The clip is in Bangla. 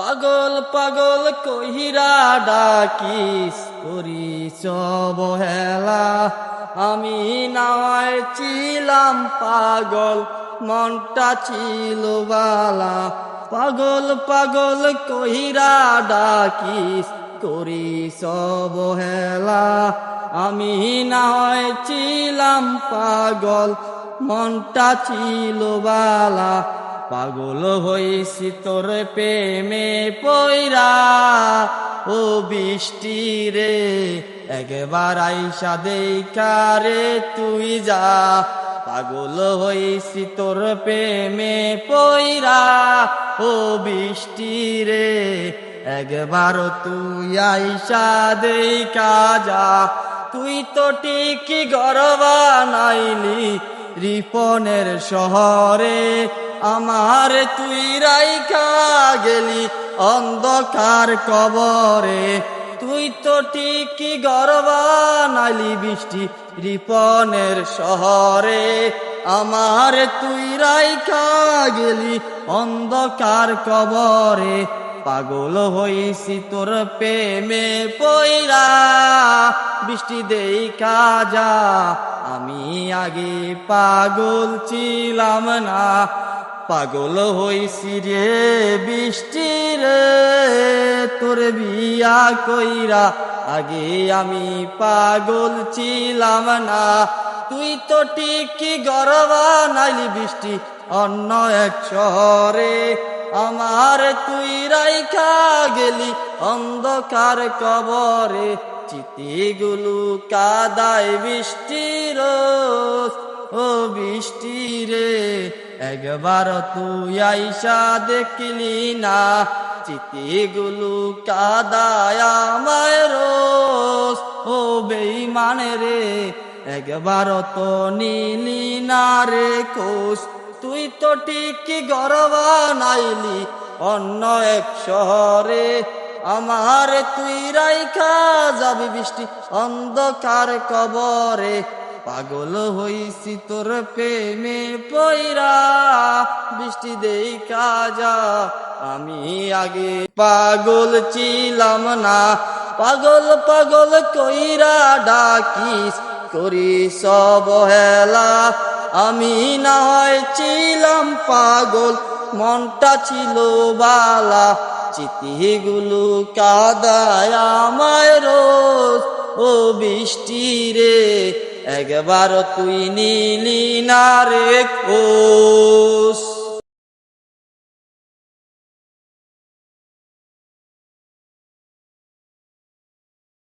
পাগল পাগল কহিরা ডাকিস করিস বহেলা আমি নাওয়ায় ছিলাম পাগল, মনটা ছিল বালা। পাগল পাগল কহিরা ডাকিস করিস বহেলা আমি নাওয়ায় ছিলাম পাগল, মনটা ছিল বালা। পাগল হইছি তোর প্রেমে পয়রা ও বৃষ্টি রে, একবার আইসা দেখারে তুই যা। পাগল হইছি তোর প্রেমে পয়রা ও বৃষ্টি রে, একবার তুই আইসা দেখা যা। তুই তো টিকি গরবা নাইলি রিপনের শহরে আমার তুই রাইকা গেলি অন্ধকার কবরে। তুই তো টিকি গরবা নাইলি বৃষ্টি রিপনের শহরে। আমার তুই রাইখা গেলি অন্ধকার কবরে। পাগল হইছি তোর প্রেমে পয়রা বৃষ্টি দেই কাজা আমি আগে পাগল ছিলাম না। পাগল হইছি রে বৃষ্টি রে, তোর বিয়া কইরা আগে আমি পাগল ছিলাম না। তুই তো টিকি গরবা নাইলি বৃষ্টি, অন্য এক শহরে আমার তুই রাইখা গেলি অন্ধকার কবরে। চিতিগুলো কাদায় বৃষ্টি বৃষ্টির ও বৃষ্টি রে। একবার তুই আইসা দেখলি না চিতিগুলো কাদায় আমায় রোজ। ও বেইমানে রে, একবার তো নীলি না রে কোষ তুই তো টিকি গরবা নাইলি, অন্য এক শহরে। আমার তুই রাইখা যাবি বৃষ্টি অন্ধকার কবরে। পাগল হইছি তোর প্রেমে পয়রা বৃষ্টি দেই কাজা আমি আগে পাগল ছিলাম না, পাগল পাগল কইরা ডাকিস, করি সব হেলা। আমি না হয় ছিলাম পাগল, মনটা ছিল বালা। চিতিগুলো কাদায় আমায় রোজ, ও বৃষ্টি রে একবার তুই নীলি না রে কোষ